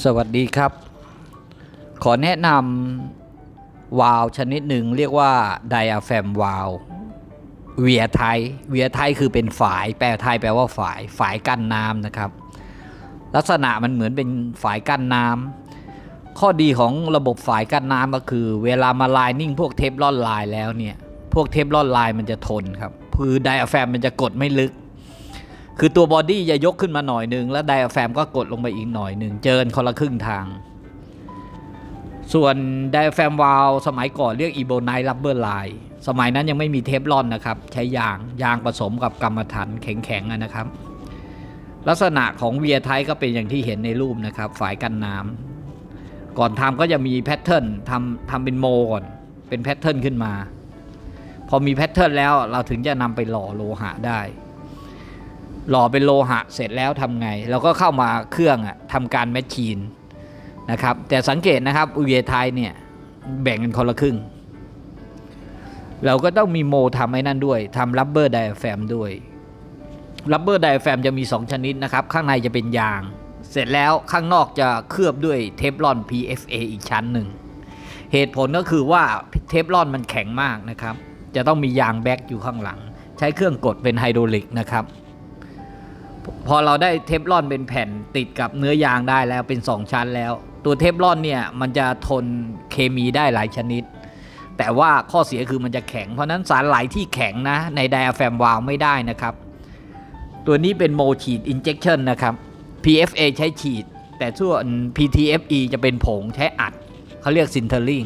สวัสดีครับ ขอแนะนำวาล์วชนิดหนึ่งเรียกว่าไดอะแฟมวาล์วเวียไทยเวียไทยคือเป็นฝาย แปลไทยแปลว่าฝาย ฝายกั้นน้ำนะครับ ลักษณะมันเหมือนเป็นฝายกั้นน้ำข้อดีของระบบฝายกั้นน้ำก็คือ เวลามาไลนิ่งพวกเทฟลอนไลน์แล้วเนี่ย พวกเทฟลอนไลน์มันจะทนครับ คือไดอะแฟมมันจะกดไม่ลึก คือตัวบอดี้จะยกขึ้นมาหน่อยหนึ่งแล้วไดอะแฟมก็กดลงไปอีกหน่อยหนึ่งเจอกันคนละครึ่งทาง ส่วนไดอะแฟมวาลสมัยก่อนเรียกอีโบไนท์รับเบอร์ไลน์สมัยนั้นยังไม่มีเทฟลอนนะครับ ใช้ยางยางผสมกับกรรมฐานแข็งๆนะครับ ลักษณะของเวียไทยก็เป็นอย่างที่เห็นในรูปนะครับฝายกันน้ำก่อนทำก็จะมีแพทเทิร์นทำทำเป็นโมก่อนเป็นแพทเทิร์นขึ้นมา พอมีแพทเทิร์นแล้วเราถึงจะนำไปหล่อโลหะได้ หล่อเป็นโลหะเสร็จแล้วทำไง เราก็เข้ามาเครื่องอะทำการแมชชีนนะครับแต่สังเกตนะครับอุเยไทยเนี่ยแบ่งกันคนละครึ่ง เราก็ต้องมีโมทำไอ้นั่นด้วยทำรับเบอร์ไดอะแฟมด้วยรับเบอร์ไดอะแฟมจะมี 2 ชนิดนะครับ ข้างในจะเป็นยาง เสร็จแล้วข้างนอกจะเคลือบด้วยเทฟลอน PFA อีกชั้นหนึ่ง เหตุผลก็คือว่าเทฟลอนมันแข็งมากนะครับ จะต้องมียางแบ็กอยู่ข้างหลัง ใช้เครื่องกดเป็นไฮดรอลิกนะครับ พอเราได้เทฟลอนเป็นแผ่นติดกับเนื้อยางได้แล้วเป็น 2 ชั้นแล้ว ตัวเทฟลอนเนี่ยมันจะทนเคมีได้หลายชนิด แต่ว่าข้อเสียคือมันจะแข็ง เพราะนั้นสารไหลที่แข็งนะ ในไดอะแฟมวาลไม่ได้นะครับ ตัวนี้เป็นโมฉีดอินเจ t ชันนะครับ PFA ใช้ฉีด แต่ส่วน PTFE จะเป็นผงใช้อัดเขาเรียกซินเทอร์ลิง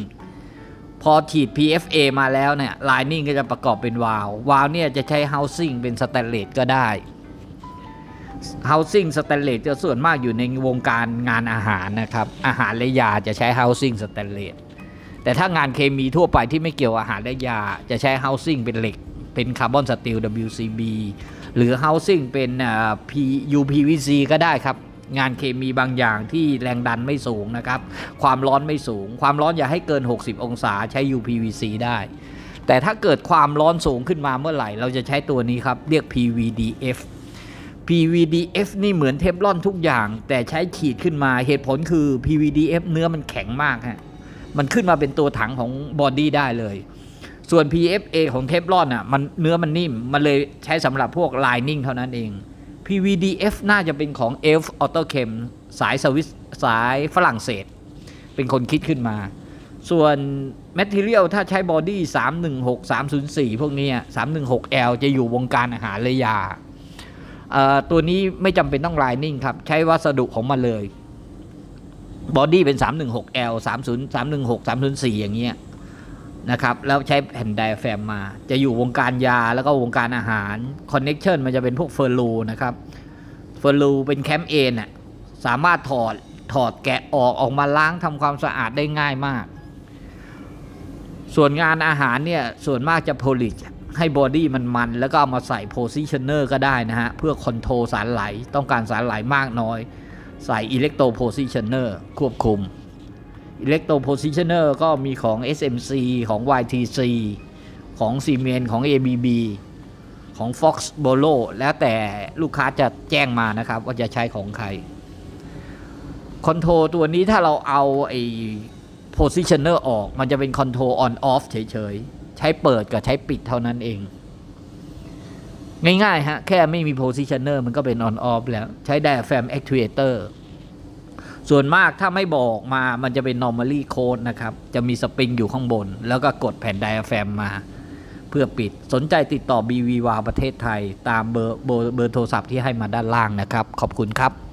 พอฉีด PFA มาแล้วเนี่ยไลนิ่งก็จะประกอบเป็นวาลวาลเนี่ยจะใช้ housing เป็นสแตนเลสก็ได้ housing สแตนเลสจะส่วนมากอยู่ในวงการงานอาหารนะครับ อาหารและยาจะใช้ housing สแตนเลสแต่ถ้างานเคมีทั่วไปที่ไม่เกี่ยวอาหารและยา จะใช้ housing เป็นเหล็ก เป็นคาร์บอนสตีล WCB หรือ housing เป็น UPVC ก็ได้ครับ งานเคมีบางอย่างที่แรงดันไม่สูงนะครับ ความร้อนไม่สูง ความร้อนอย่าให้เกิน 60 องศาใช้ UPVC ได้แต่ถ้าเกิดความร้อนสูงขึ้นมาเมื่อไหร่ เราจะใช้ตัวนี้ครับ เรียก PVDF PVDF นี่เหมือนเทฟลอนทุกอย่าง แต่ใช้ขีดขึ้นมาเหตุผลคือ PVDF เนื้อมันแข็งมากฮะมันขึ้นมาเป็นตัวถังของบอดี้ได้เลย ส่วน PFA ของเทฟลอนอะมันเนื้อมันนิ่ม มันเลยใช้สำหรับพวกไลนิ่งเท่านั้นเอง PVDF น่าจะเป็นของ e l f Auto Chem สายสวิสสายฝรั่งเศส เป็นคนคิดขึ้นมา ส่วน Material ถ้าใช้บอดี้316 304 พวกนี้ 316L จะอยู่วงการอาหารและยา ตัวนี้ไม่จำเป็นต้องไลนิ่งครับ ใช้วัสดุของมันเลยบอดี้เป็น 316L 30 316 304 อย่างเงี้ยนะครับ แล้วใช้แผ่นไดแฟมมา จะอยู่วงการยาแล้วก็วงการอาหารคอนเน็ชันมันจะเป็นพวกเฟอร์ลูนะครับ เฟอร์ลูเป็นแคมเอนน่ะสามารถถอดถอดแกะออกออกมาล้างทำความสะอาดได้ง่ายมาก ส่วนงานอาหารเนี่ย ส่วนมากจะโพลิช ให้บอดี้มันมัน แล้วก็เอามาใส่โพซิชันเนอร์ก็ได้นะฮะ เพื่อคอนโทรลสารไหล ต้องการสารไหลมากน้อย ใส่อิเล็กโตโพซิชันเนอร์ควบคุมอิเล็กโตโพซิชันเนอร์ก็มีของ SMC ของ YTC ของ Siemens ของ ABB ของ Fox Bolo แล้วแต่ลูกค้าจะแจ้งมานะครับ ว่าจะใช้ของใคร คอนโทรตัวนี้ถ้าเราเอาไอ้ positioner ออก มันจะเป็นคอนโทรล on off เฉยๆ ใช้เปิดกับใช้ปิดเท่านั้นเอง ง่ายๆฮะ แค่ไม่มี positioner มันก็เป็น on off แล้วใช้ diaphragm actuator ส่วนมากถ้าไม่บอกมามันจะเป็น normally code นะครับ จะมีสปริงอยู่ข้างบน แล้วก็กดแผ่น diaphragm มา เพื่อปิดสนใจติดต่อ BV วาประเทศไทย ตามเบอร์เบอร์โทรศัพท์ที่ให้มาด้านล่างนะครับ ขอบคุณครับ